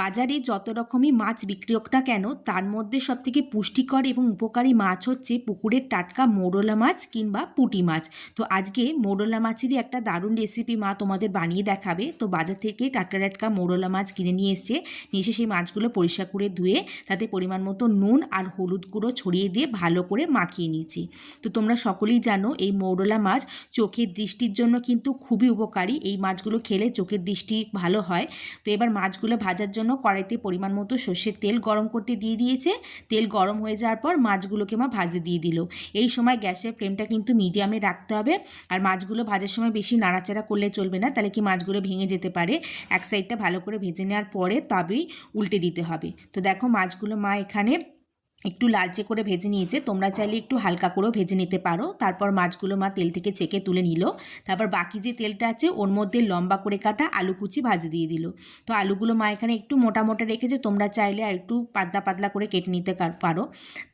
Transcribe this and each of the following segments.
বাজারে যত রকমই মাছ বিক্রি হোক না কেন, তার মধ্যে সবথেকে পুষ্টিকর এবং উপকারী মাছ হচ্ছে পুকুরের টাটকা মোরলা মাছ কিংবা পুঁটি মাছ। তো আজকে মোরলা মাছেরই একটা দারুণ রেসিপি মা তোমাদের বানিয়ে দেখাবে। তো বাজার থেকে টাটকা টাটকা মোরলা মাছ কিনে নিয়ে এসছে। নিয়ে এসে সেই মাছগুলো পরিষ্কার করে ধুয়ে তাতে পরিমাণ মতো নুন আর হলুদ গুঁড়ো ছড়িয়ে দিয়ে ভালো করে মাখিয়ে নিয়েছি। তো তোমরা সকলেই জানো এই মৌরলা মাছ চোখের দৃষ্টির জন্য কিন্তু খুবই উপকারী। এই মাছগুলো খেলে চোখের দৃষ্টি ভালো হয়। তো এবার মাছগুলো ভাজার জন্য কড়াইতে পরিমাণ মতো সর্ষের তেল গরম করতে দিয়ে দিয়েছে। তেল গরম হয়ে যাওয়ার পর মাছগুলোকে মা ভাজে দিয়ে দিল। এই সময় গ্যাসের ফ্লেমটা কিন্তু মিডিয়ামে রাখতে হবে। আর মাছগুলো ভাজার সময় বেশি নাড়াচাড়া করলে চলবে না, তাহলে কি মাছগুলো ভেঙে যেতে পারে। এক সাইডটা ভালো করে ভেজে নেওয়ার পরে তবেই উল্টে দিতে হবে। তো দেখো মাছগুলো মা এখানে একটু লালচে করে ভেজে নিয়েছে। তোমরা চাইলে একটু হালকা করেও ভেজে নিতে পারো। তারপর মাছগুলো মা তেল থেকে চেকে তুলে নিল। তারপর বাকি যে তেলটা আছে, ওর মধ্যে লম্বা করে কাটা আলু কুচি ভাজি দিয়ে দিল। তো আলুগুলো মা এখানে একটু মোটা মোটা রেখেছে। তোমরা চাইলে আর একটু পাতলা পাতলা করে কেটে নিতে পারো।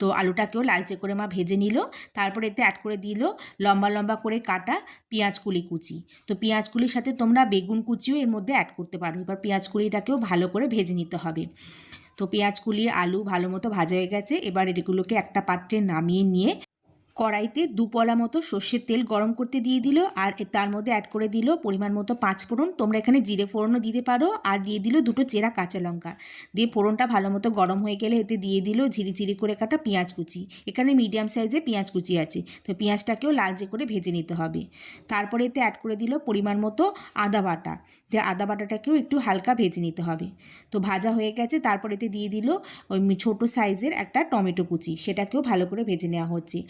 তো আলুটাকেও লালচে করে মা ভেজে নিল। তারপর এতে অ্যাড করে দিল লম্বা লম্বা করে কাটা পেঁয়াজ কুলি কুচি। তো পেঁয়াজ কুলির সাথে তোমরা বেগুন কুচিও এর মধ্যে অ্যাড করতে পারো। এবার পেঁয়াজ কুলিটাকেও ভালো করে ভেজে নিতে হবে। তো পেঁয়াজ কুলিয়ে আলু ভালো মতো ভাজা হয়ে গেছে। এবার এগুলোকে একটা পাত্রে নামিয়ে নিয়ে কড়াইতে দুপলা মতো সর্ষের তেল গরম করতে দিয়ে দিল আর তার মধ্যে অ্যাড করে দিল পরিমাণ মতো পাঁচ ফোড়ন। তোমরা এখানে জিরে ফোড়নও দিতে পারো আর দিয়ে দিল দুটো চেরা কাঁচা লঙ্কা। দিয়ে ফোড়নটা ভালো মতো গরম হয়ে গেলে এতে দিয়ে দিল ঝিরি ঝিরি করে কাটা পেঁয়াজ কুচি। এখানে মিডিয়াম সাইজে পেঁয়াজ কুচি আছে। তো পেঁয়াজটাকেও লালচে করে ভেজে নিতে হবে। তারপরে এতে অ্যাড করে দিল পরিমাণ মতো আদা বাটা। দিয়ে আদা বাটাটাকেও একটু হালকা ভেজে নিতে হবে। তো ভাজা হয়ে গেছে। তারপরে এতে দিয়ে দিল ওই ছোটো সাইজের একটা টমেটো কুচি। সেটাকেও ভালো করে ভেজে নেওয়া হচ্ছে।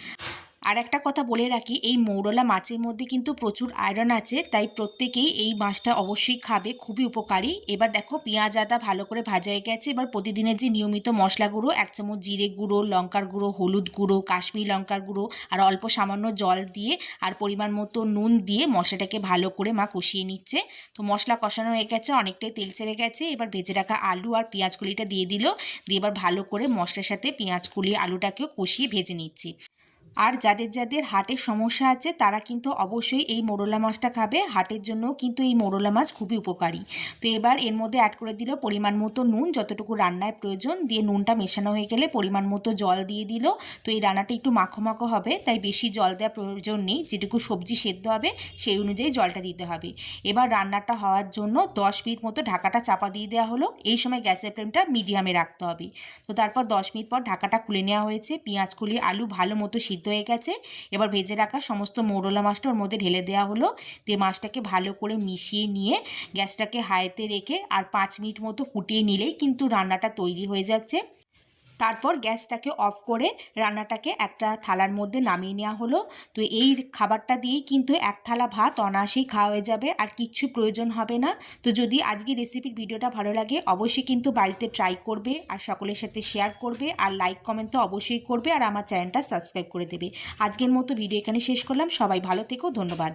আর একটা কথা বলে রাখি, এই মৌরলা মাছের মধ্যে কিন্তু প্রচুর আয়রন আছে, তাই প্রত্যেকেই এই মাছটা অবশ্যই খাবে, খুবই উপকারী। এবার দেখো পেঁয়াজ, আদা ভালো করে ভাজা হয়ে গেছে, এবার প্রতিদিনের যে নিয়মিত মশলা গুঁড়ো, এক চামচ জিরে গুঁড়ো, লঙ্কার গুঁড়ো, হলুদ গুঁড়ো, কাশ্মীর লঙ্কার গুঁড়ো, আর অল্প সামান্য জল দিয়ে আর পরিমাণ মতো নুন দিয়ে মশলাটাকে ভালো করে মা কষিয়ে নিচ্ছে। তো মশলা কষানো হয়ে গেছে, অনেকটাই তেল ছেড়ে গেছে, এবার ভেজে রাখা আলু আর পেঁয়াজ কুলিটা দিয়ে দিল, দিয়ে এবার ভালো করে মশলার সাথে পেঁয়াজ কুলি আলুটাকেও কষিয়ে ভেজে নিচ্ছে। আর যাদের যাদের হার্টের সমস্যা আছে, তারা কিন্তু অবশ্যই এই মোরলা মাছটা খাবে। হার্টের জন্য কিন্তু এই মোরলা মাছ খুবই উপকারী। তো এবার এর মধ্যে অ্যাড করে দিল পরিমাণ মতো নুন, যতটুকু রান্নায় প্রয়োজন। দিয়ে নুনটা মেশানো হয়ে গেলে পরিমাণ মতো জল দিয়ে দিল। তো এই রান্নাটা একটু মাখো মাখো হবে, তাই বেশি জল দেওয়ার প্রয়োজন নেই। যেটুকু সবজি সেদ্ধ হবে, সেই অনুযায়ী জলটা দিতে হবে। এবার রান্নাটা হওয়ার জন্য দশ মিনিট মতো ঢাকাটা চাপা দিয়ে দেওয়া হলো। এই সময় গ্যাসের ফ্লেমটা মিডিয়ামে রাখতে হবে। তো তারপর দশ মিনিট পর ঢাকাটা খুলে নেওয়া হয়েছে। পেঁয়াজ, কুলি, আলু ভালো মতো সিদ্ধ হয়ে গেছে। এবার ভেজে রাখা সমস্ত মৌরলা মাছটা ওর মধ্যে ঢেলে দেওয়া হলো। দিয়ে মাছটাকে ভালো করে মিশিয়ে নিয়ে গ্যাসটাকে হাইতে রেখে আর পাঁচ মিনিট মতো ফুটিয়ে নিলেই কিন্তু রান্নাটা তৈরি হয়ে যাচ্ছে। তারপর গ্যাসটাকে অফ করে রান্নাটাকে একটা থালার মধ্যে নামিয়ে নেওয়া হলো। তো এই খাবারটা দিয়েই কিন্তু এক থালা ভাত অনায়াসেই খাওয়া হয়ে যাবে, আর কিচ্ছু প্রয়োজন হবে না। তো যদি আজকে রেসিপির ভিডিওটা ভালো লাগে, অবশ্যই কিন্তু বাড়িতে ট্রাই করবে, আর সকলের সাথে শেয়ার করবে, আর লাইক, কমেন্ট তো অবশ্যই করবে, আর আমার চ্যানেলটা সাবস্ক্রাইব করে দেবে। আজকের মতো ভিডিও এখানে শেষ করলাম, সবাই ভালো থেকো, ধন্যবাদ।